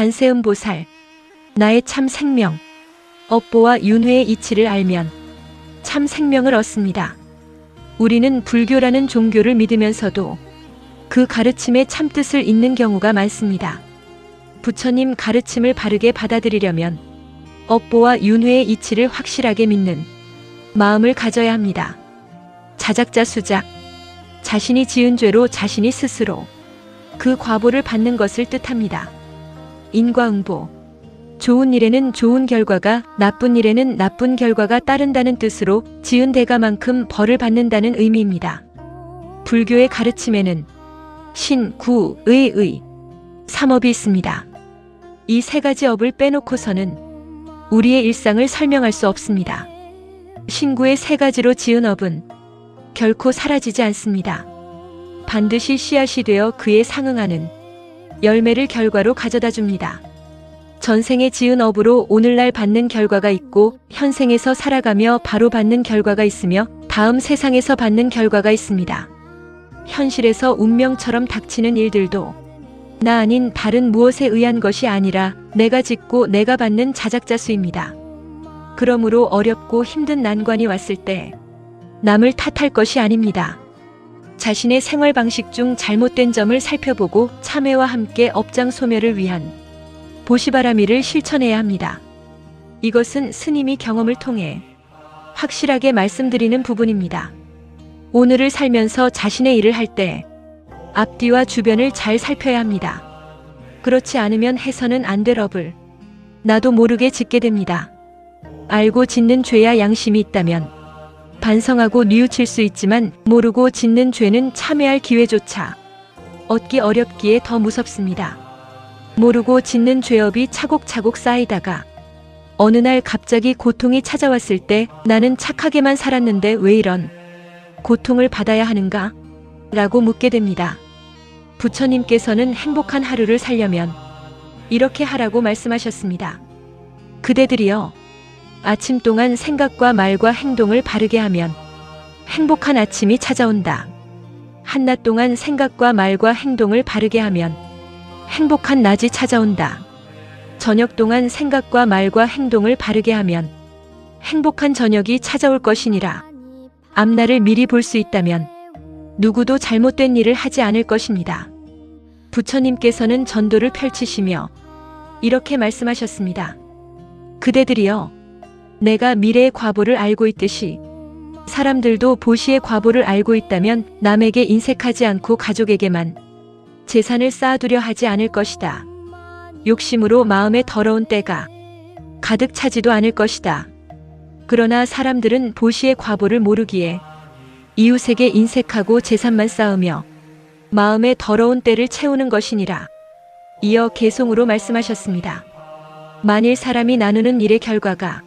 관세음보살, 나의 참 생명, 업보와 윤회의 이치를 알면 참 생명을 얻습니다. 우리는 불교라는 종교를 믿으면서도 그 가르침의 참뜻을 잊는 경우가 많습니다. 부처님 가르침을 바르게 받아들이려면 업보와 윤회의 이치를 확실하게 믿는 마음을 가져야 합니다. 자작자 수작, 자신이 지은 죄로 자신이 스스로 그 과보를 받는 것을 뜻합니다. 인과응보, 좋은 일에는 좋은 결과가, 나쁜 일에는 나쁜 결과가 따른다는 뜻으로 지은 대가만큼 벌을 받는다는 의미입니다. 불교의 가르침에는 신, 구, 의, 의, 삼업이 있습니다. 이 세 가지 업을 빼놓고서는 우리의 일상을 설명할 수 없습니다. 신구의 세 가지로 지은 업은 결코 사라지지 않습니다. 반드시 씨앗이 되어 그에 상응하는 열매를 결과로 가져다 줍니다. 전생에 지은 업으로 오늘날 받는 결과가 있고 현생에서 살아가며 바로 받는 결과가 있으며 다음 세상에서 받는 결과가 있습니다. 현실에서 운명처럼 닥치는 일들도 나 아닌 다른 무엇에 의한 것이 아니라 내가 짓고 내가 받는 자작자수입니다. 그러므로 어렵고 힘든 난관이 왔을 때 남을 탓할 것이 아닙니다. 자신의 생활 방식 중 잘못된 점을 살펴보고 참회와 함께 업장 소멸을 위한 보시바라미를 실천해야 합니다. 이것은 스님이 경험을 통해 확실하게 말씀드리는 부분입니다. 오늘을 살면서 자신의 일을 할 때 앞뒤와 주변을 잘 살펴야 합니다. 그렇지 않으면 해서는 안 될 업을 나도 모르게 짓게 됩니다. 알고 짓는 죄야 양심이 있다면 반성하고 뉘우칠 수 있지만 모르고 짓는 죄는 참회할 기회조차 얻기 어렵기에 더 무섭습니다. 모르고 짓는 죄업이 차곡차곡 쌓이다가 어느 날 갑자기 고통이 찾아왔을 때 나는 착하게만 살았는데 왜 이런 고통을 받아야 하는가? 라고 묻게 됩니다. 부처님께서는 행복한 하루를 살려면 이렇게 하라고 말씀하셨습니다. 그대들이여 아침 동안 생각과 말과 행동을 바르게 하면 행복한 아침이 찾아온다. 한낮 동안 생각과 말과 행동을 바르게 하면 행복한 낮이 찾아온다. 저녁 동안 생각과 말과 행동을 바르게 하면 행복한 저녁이 찾아올 것이니라. 앞날을 미리 볼 수 있다면 누구도 잘못된 일을 하지 않을 것입니다. 부처님께서는 전도를 펼치시며 이렇게 말씀하셨습니다. 그대들이여, 내가 미래의 과보를 알고 있듯이 사람들도 보시의 과보를 알고 있다면 남에게 인색하지 않고 가족에게만 재산을 쌓아두려 하지 않을 것이다. 욕심으로 마음에 더러운 때가 가득 차지도 않을 것이다. 그러나 사람들은 보시의 과보를 모르기에 이웃에게 인색하고 재산만 쌓으며 마음에 더러운 때를 채우는 것이니라. 이어 개송으로 말씀하셨습니다. 만일 사람이 나누는 일의 결과가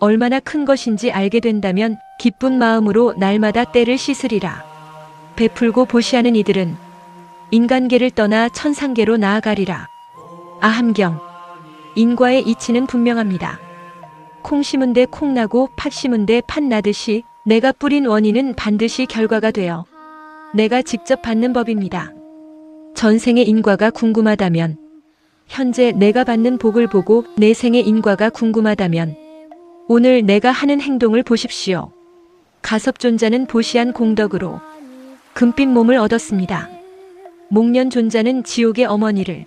얼마나 큰 것인지 알게 된다면 기쁜 마음으로 날마다 때를 씻으리라. 베풀고 보시하는 이들은 인간계를 떠나 천상계로 나아가리라. 아함경. 인과의 이치는 분명합니다. 콩 심은 데 콩 나고 팥 심은 데 팥 나듯이 내가 뿌린 원인은 반드시 결과가 되어 내가 직접 받는 법입니다. 전생의 인과가 궁금하다면 현재 내가 받는 복을 보고 내 생의 인과가 궁금하다면 오늘 내가 하는 행동을 보십시오. 가섭존자는 보시한 공덕으로 금빛 몸을 얻었습니다. 목련 존자는 지옥의 어머니를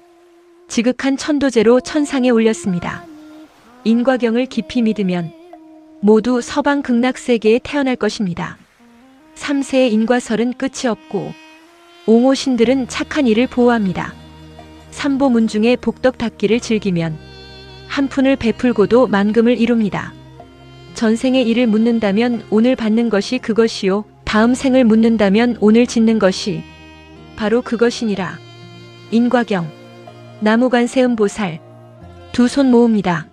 지극한 천도제로 천상에 올렸습니다. 인과경을 깊이 믿으면 모두 서방 극락세계에 태어날 것입니다. 3세의 인과설은 끝이 없고 옹호신들은 착한 일을 보호합니다. 삼보문 중에 복덕 닦기를 즐기면 한 푼을 베풀고도 만금을 이룹니다. 전생의 일을 묻는다면 오늘 받는 것이 그것이요. 다음 생을 묻는다면 오늘 짓는 것이 바로 그것이니라. 인과경 나무관 세음보살 두 손 모읍니다.